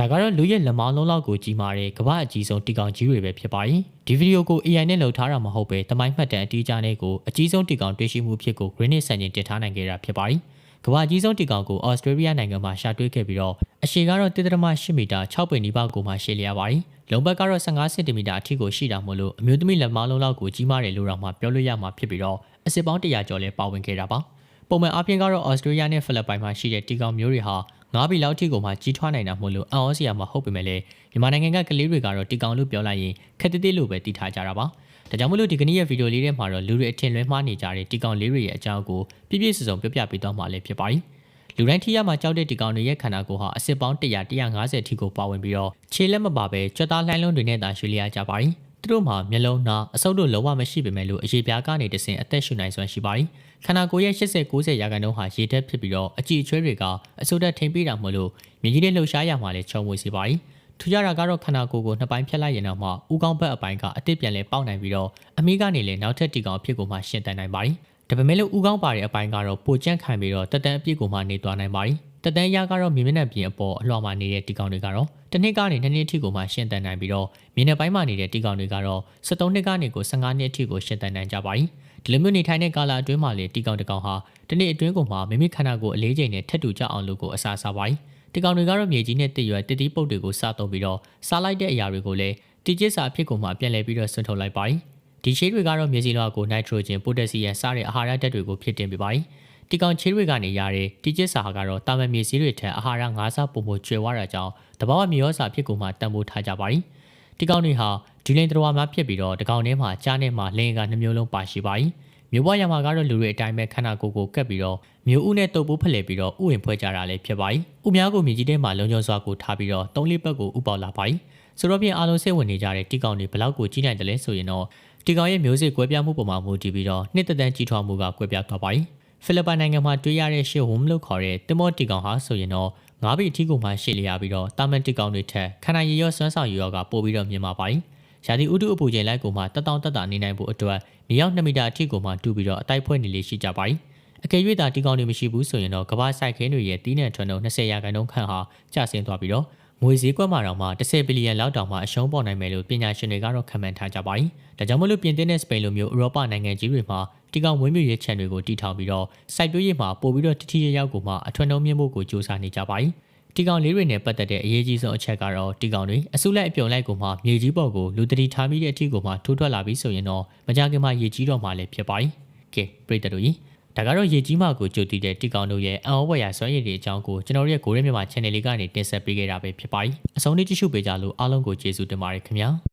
ဒါကတော့လူရဲ့လက်မောင်းလုံးလောက်ကိုကြီးမာတဲ့ကမ္ဘာအကြီးဆုံးတီကောင်ကြီးတွေပဲဖြစ်ပါတယ်ဒီဗီဒီယိုကို AI နဲ့လုပ်ထားတာမဟုတ်ပဲတမိုင်းမှတ်တမ်းအတီးကြားနဲ့ကိုအကြီးဆုံးတီကောင်တွေ့ရှိမှုဖြစ်ကို Greenwich စံချိန်တင်ထားနိုင်ခဲ့တာဖြစ်ပါတယ်ကမ္ဘာအကြီးဆုံးတီကောင်ကို Australia နိုင်ငံမှာရှာတွေ့ခဲ့ပြီးတော့အရှည်ကတော့1.8မီတာ6ပေနီးပါးကိုမှရှည်လျားပါတယ်လုံဘက်ကတော့15စင်တီမီတာအထိကိုရှိတာမို့လို့အမျိုးသမီးလက်မောင်းလုံးလောက်ကိုကြီးမားတယ်လို့တော့မှပြောလို့ရမှာဖြစ်ပြီးတော့အစစ်ပေါင်း100ကျော်လဲပါဝင်ခဲ့တာပါပုံမှန်အပြင်ကတော့ Australia နဲ့ Philippines မှာရှိတဲ့တီကောင်မျိုးတွေဟာ ငါးဘီလောက်ထိကိုမှကြီးထွားနိုင်တာမို့လို့အန်အောစရာမဟုတ်ပေမဲ့လည်းမြန်မာနိုင်ငံကကလေးတွေကတော့တီကောင်လို့ပြောလိုက်ရင်ခက်သေးသေးလို့ပဲတီထားကြတာပါဒါကြောင့်မလို့ဒီကနေ့ရဲ့ဗီဒီယိုလေးထဲမှာတော့လူတွေအထင်လွဲမှားနေကြတဲ့တီကောင်လေးတွေရဲ့အကြောင်းကိုပြည့်ပြည့်စုံစုံပြောပြပေးသွားမှာလည်းဖြစ်ပါတယ်လူတိုင်းထိရမှာကြောက်တဲ့တီကောင်တွေရဲ့ခန္ဓာကိုယ်ဟာအစစ်ပေါင်း100 150ထိကိုပါဝင်ပြီးတော့ခြေလက်မပါပဲကြွက်သားလှိုင်းလုံးတွေနဲ့သာရွှေလျားကြပါတယ် သူတို့မှာမျက်လုံးနာအဆုပ်တို့လုံးဝမရှိပေမဲ့လို့အရေးပြားကနေတဆင်အသက်ရှူနိုင်စွမ်းရှိပါတယ်ခန္ဓာကိုယ်ရဲ့80 90ရာခိုင်နှုန်းဟာရေဓာတ်ဖြစ်ပြီးတော့အကြည့်အချွဲတွေကအဆုပ်ဓာတ်ထိမ့်ပေးတာမလို့မြင်းကြီးတဲ့လှုပ်ရှားရမှာလည်းချုံဝေစေပါတယ်ထူးခြားတာကတော့ခန္ဓာကိုယ်ကိုနှစ်ပိုင်းဖြတ်လိုက်ရင်တော့မှဥကောင်းဘက်အပိုင်းကအတစ်ပြန်လဲပေါက်နိုင်ပြီးတော့အမိကနေလည်းနောက်ထပ်တီကောင်အဖြစ်ကိုမှရှင်းတန်နိုင်ပါတယ်ဒါပေမဲ့လို့ဥကောင်းပါတဲ့အပိုင်းကတော့ပိုကြန့်ခိုင်ပြီးတော့တက်တန်းအပြစ်ကိုမှနေသွားနိုင်ပါတယ် တက်တန်းရကတော့မြင်းမျက်နှာပြင်အပေါ်အလှော်မှနေတဲ့တီကောင်တွေကတော့တစ်နှစ်ကနေနှစ်နှစ်အထိကိုမှရှင်းတန်နိုင်ပြီးတော့မြင်းနယ်ပိုင်းမှာနေတဲ့တီကောင်တွေကတော့73နှစ်ကနေကို15နှစ်အထိကိုရှင်းတန်နိုင်ကြပါတယ်ဒီလိုမျိုးနေထိုင်တဲ့ကာလအတွင်းမှာလေတီကောင်တကောင်ဟာတစ်နှစ်အတွင်းကိုမှမိမိခန္ဓာကိုယ်အလေးချိန်နဲ့ထက်တူကြအောင်လို့ကိုအစားစားပါတယ်တီကောင်တွေကတော့မြေကြီးနဲ့တစ်ရွယ်တစ်တီးပုတ်တွေကိုစားသုံးပြီးတော့စားလိုက်တဲ့အရာတွေကိုလည်းတီကျစ်စာအဖြစ်ကိုမှပြန်လည်ပြီးတော့ဆွန့်ထုတ်လိုက်ပါတယ်ဒီရှေးတွေကတော့မြေစီလွှာကိုနိုက်ထရိုဂျင်ပိုတက်ဆီယမ်စတဲ့အာဟာရဓာတ်တွေကိုဖြစ်တင်ပေးပါ တယ်ဒီကောင်ချေးတွေကနေရတဲ့တီကျစ်စာကတော့တာမန်မြေစည်းတွေထက်အာဟာရ၅ဆပုံပုံကျွဲဝါတာကြောင့်တဘာဝမြေရောစာဖြစ်ကိုမှတန်ဖိုးထားကြပါတယ်ဒီကောင်တွေဟာဒီလိန်တော်မှာဖြစ်ပြီးတော့ဒီကောင်ထဲမှာကြားနဲ့မှာလင်းကနှမျိုးလုံးပါရှိပါတယ်မြို့ပွားရမှာကတော့လူတွေအတိုင်းပဲခန္ဓာကိုယ်ကိုကပ်ပြီးတော့မြို့ဦးနဲ့တုပ်ပိုးဖလှယ်ပြီးတော့ဥဝင်ဖွဲ့ကြတာလည်းဖြစ်ပါတယ်။ဥများကိုမြေကြီးထဲမှာလုံခြုံစွာကိုထားပြီးတော့သုံးလေးဘက်ကိုဥပေါလာပါတယ်။ဆိုတော့ပြင်အားလုံးစိတ်ဝင်နေကြတဲ့တီကောင်တွေဘလောက်ကိုကြီးနိုင်တယ်လဲဆိုရင်တော့တီကောင်ရဲ့မျိုးစစ်ကွဲပြားမှုပုံမှာမူတည်ပြီးတော့နှစ်သက်တမ်းကြီးထွားမှုကကွဲပြားသွားပါတယ်။ ဖိလစ်ပိုင်နိုင်ငံမှာတွေ့ရတဲ့ရှေဝုံလို့ခေါ်တဲ့တင်မောတီကောင်ဟာဆိုရင်တော့ငါးဘီအထီးကိုမှရှေ့လျာပြီးတော့တာမန်တီကောင်တွေထက်ခန္ဓာရည်ရောစွမ်းဆောင်ရည်ရောကပိုပြီးတော့မြင်ပါပါတယ်။ရာသီဥတုအပူချိန်လိုက်ကိုမှတက်တောင့်တက်တာနေနိုင်ဖို့အတွက်မြေရောက်2မီတာအထိကိုမှတူပြီးတော့အတိုက်ဖွဲနေလေးရှိကြပါတယ်။အကယ်၍သာတီကောင်တွေမရှိဘူးဆိုရင်တော့ကမ္ဘာစိုက်ခင်းတွေရဲ့တီးနှံထွန်းနှုန်း20ရာခိုင်နှုန်းခန့်ဟာကျဆင်းသွားပြီးတော့ ငွေဈေးကွက်မှာတော့မှ10ဘီလီယံလောက်တောင်မှအရှုံးပေါ်နိုင်မယ်လို့ပညာရှင်တွေကတော့ခန့်မှန်းထားကြပါတယ်။ဒါကြောင့်မလို့ပြင်သစ်နဲ့စပိန်လိုမျိုးဥရောပနိုင်ငံကြီးတွေမှာတီကောင်ဝင်းမြူရေးချန်တွေကိုတီထောင်ပြီးတော့စိုက်ပျိုးရေးမှာပို့ပြီးတော့တတိယရောက်ကိုမှအထွန်းနှုန်းမြင့်ဖို့ကိုစ조사နေကြပါတယ်။တီကောင်လေးတွေနဲ့ပတ်သက်တဲ့အရေးကြီးဆုံးအချက်ကတော့တီကောင်တွေအစုလိုက်အပြုံလိုက်ကိုမှမြေကြီးပေါ်ကိုလူတတိထားပြီးတဲ့အထိကိုမှထိုးထွက်လာပြီးဆိုရင်တော့မကြခင်မှာရေကြီးတော့မှလည်းဖြစ်ပါတယ်။ကဲပြည်သက်တို့ကြီး ဒါကတော့ရေကြီးမှကိုကြိုတည်တဲ့တီကောင်တို့ရဲ့အံဩဝယ်ရာဆွမ်းရည်တွေအကြောင်းကိုကျွန်တော်တို့ရဲ့ကိုရဲမြန်မာ channel လေးကနေတင်ဆက်ပေးခဲ့တာပဲဖြစ်ပါတယ်။အဆုံးလေးကြည့်ရှုပေးကြလို့အားလုံးကိုကျေးဇူးတင်ပါတယ်ခင်ဗျာ။